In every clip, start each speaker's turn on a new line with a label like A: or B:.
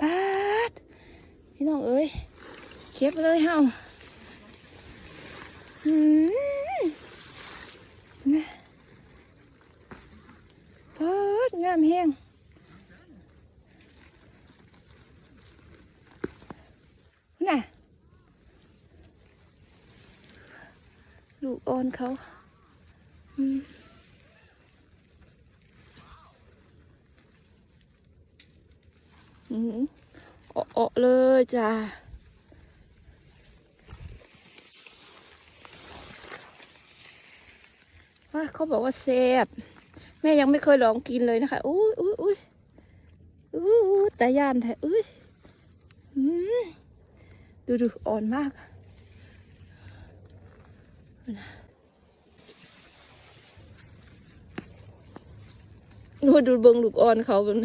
A: ปาดพี่น้องเอ้ยเก็บเลยเฮาอืมนะปาดงามแห้งน่ะลูกอ่อนเขาอืม อืมเอาเอเลยจ้าว่าเขาบอกว่าแซ่บแม่ยังไม่เคยลองกินเลยนะคะ อุ้ยอุ้ยอุ้ยอุ้ยแต่ย่านแท้อุ้ยดูดูอ่อนมากดูดูเบิงลูกอ่อนเขาเป็น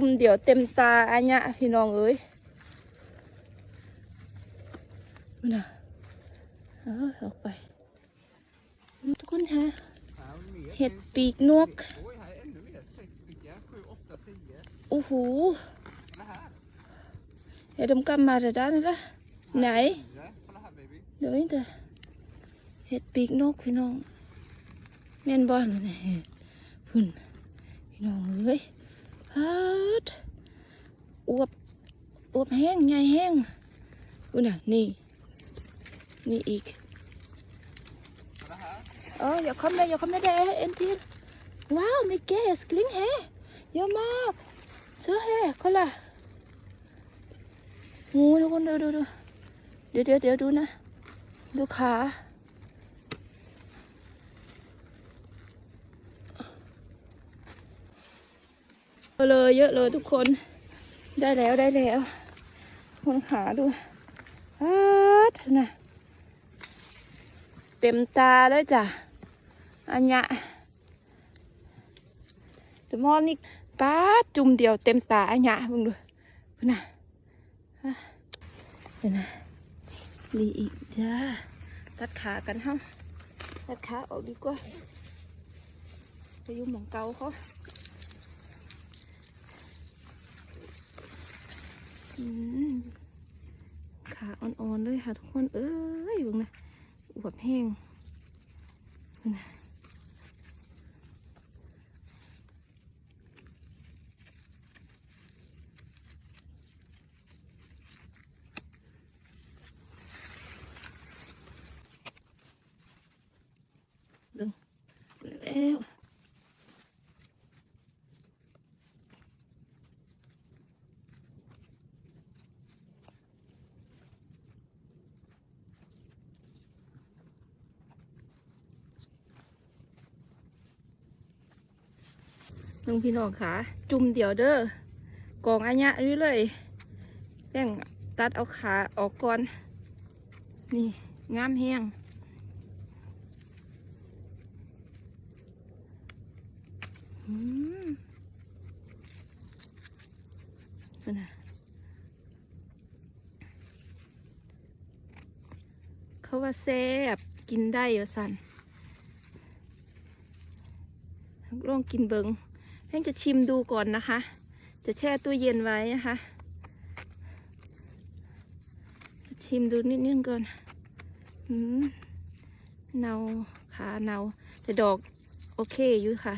A: จุ่มเดี๋ยวเต็มตาอันเนี้ยพี่น้องเอ้ยน่ะเออออกไป ทุกคนฮะเห็ดปีกนก
B: Oj, här är ännu mer. Sex stycken. Sju, åtta, tio.
A: โอ้โห
B: Kolla här.
A: เดี๋ยวดมกำมาเดี๋ยวด้านนี้ละไหน
B: Tio. Kolla här baby.
A: เดี๋ยวนี้เถอะเห็ดปีกนกพี่น้องแม่นบอลนี่พุ่นพี่น้องเอ้ย ฮัดอวบอวบแห้งใหญ่แห้งอุ้ยน่ะนี่ นี่อีก
B: เอ
A: ออย่าคอมเลยอย่าคอมเลยเด้เอ็นทีว้าวไม่เกสกลิ้งเฮเยอะมากเสือเฮคนละงูทุกคนดูดูดูเดี๋ยวเดี๋ยวเดี๋ยวดูนะ ดูขา เยอะเลยเยอะเลยทุกคนได้แล้วได้แล้วคนขาดูอาดนะเต็มตาเลยจ้ะอันเนี้ยเดมอนนี่ป้าจุ่มเดียวเต็มตาอันเนี้ยมึงดูพุ่นน่ะฮะเดี๋ยวนะดีอีกจ้าตัดขากันเฮ้าตัดขาออกดีกว่าไปยุ่งหมองเกาเขาอืม ขาอ่อนๆเลยค่ะทุกคนเอ้ยบุงนะอวบแห้งนะดึงแล้ว นึงพี่น้องขาจุ่มเดี๋ยวเด้อกองอันยะนี่เลยแป้งตัดเอาขาออกก่อน นี่งามแห้งอนั่นนะเขาว่าแซ่บกินได้อยู่สันลองกินเบิง แพ่งจะชิมดูก่อนนะคะ จะแช่ตู้เย็นไว้นะคะ จะชิมดูนิดนึงก่อนอืมเนาขาเนาแต่ดอกโอเคอยู่ค่ะ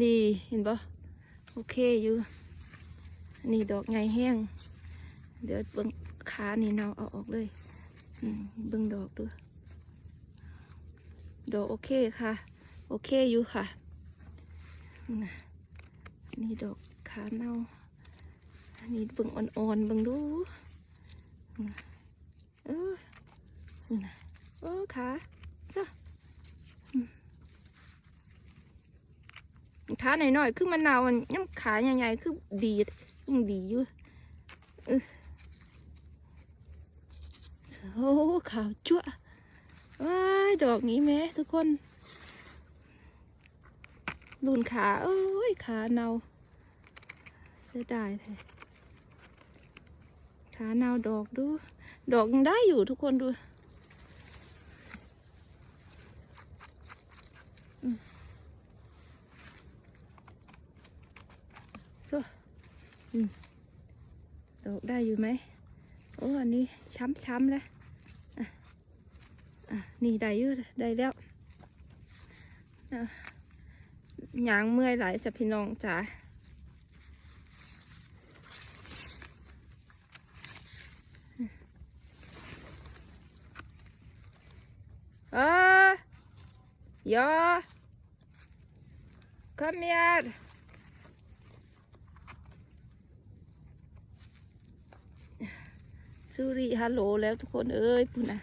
A: นี่เห็นปะโอเคอยู่ นี่ดอกไงแห้ง เดี๋ยวเบิ้งขานี่เนาเอาออกเลยเบิ้งดอกดูดอกโอเคค่ะ โอเคอยู่ค่ะ นี่ดอกขาเน่าอันนี้เบิ้งอ่อนๆเบิ้งดูน่ะเออน่ะเออขาจ้ะขาหน่อยๆคือมันนาวมันย่ำขาใหญ่ๆคือดียังดีอยู่เออโอ้ขาวจั่วว้ายดอกนี้แม่ทุกคน ลุนขาเอ้ยขาเนาเสียดายแท้ขาเนาดอกดู ดอกยังได้อยู่ทุกคนดูอืมสู้ดอกได้อยู่ไหมโอ้อันนี้ช้ำๆแล้วอะอะนี่ได้อยู่ได้แล้วอะ ยางเมื่อยหลายสับพี่น้องจ๋า Ah, ja. Kom her. Suri ฮัลโหลแล้วทุกคนเอ้ยปุ่นนะอุ๊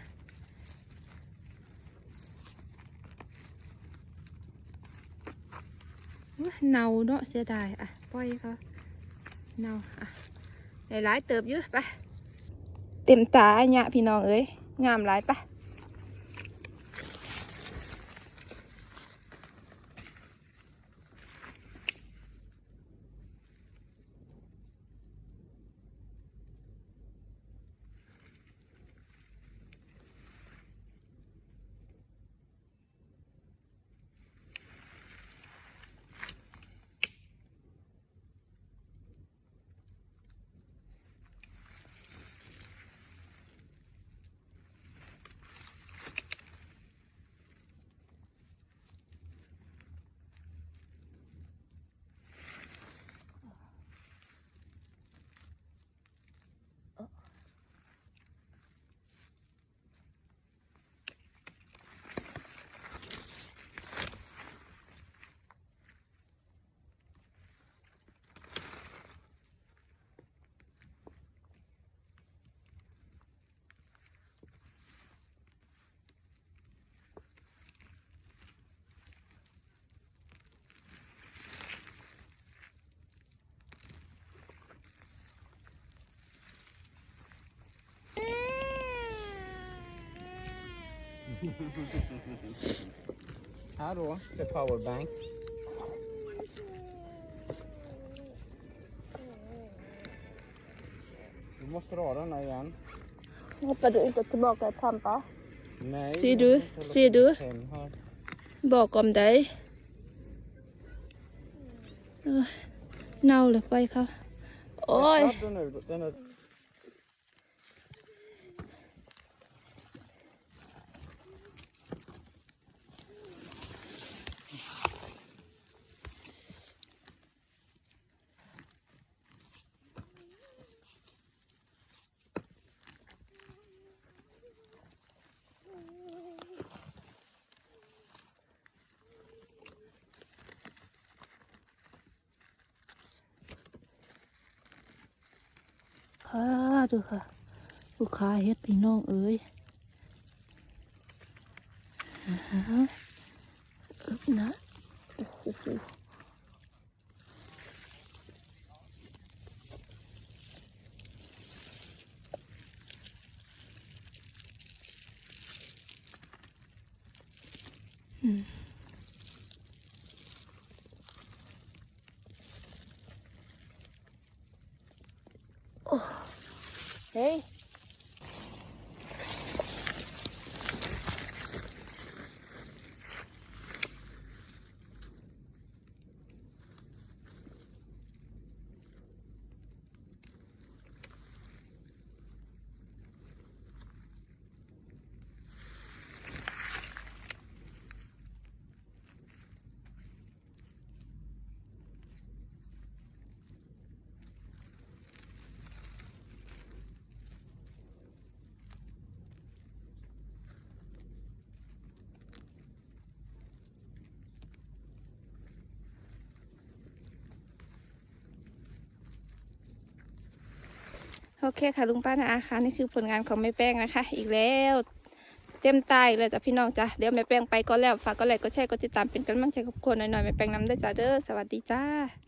A: ย เนาเนาะเสียดายอะปล่อยเขาเนาอะหลายๆเติบอยู่ไปเต็มตาเนี่ยพี่น้องเอ้ยงามหลายไป
B: Här då, the powerbank. Du måste dra den här igen.
A: Hoppar du inte tillbaka till Tampa?
B: Nej.
A: Ser
B: jag
A: du?
B: måste hålla
A: Ser
B: på
A: du?
B: Hem här.
A: Bakom dig. Åh, เน่าเลยไปเขาโอ้ย
B: Snabb nu. Den är...
A: ค่ะดูค่ะ ลูกค้าเฮ็ดพี่น้องเอ้ยนะโอ้โหอืม เโอเคค่ะลุงป้านะอาคะนี่คือผลงานของแม่แป้งนะคะ อีกแล้ว เต็มตายเลยจ้ะพี่น้องจ้ะเดี๋ยวแม่แป้งไปก็แล้วฝากก็ไลค์ก็แชร์ก็ติดตามเป็นกำลังใจกับคนหน่อยๆแม่แป้งน้ำได้จ้าเด้อสวัสดีจ้า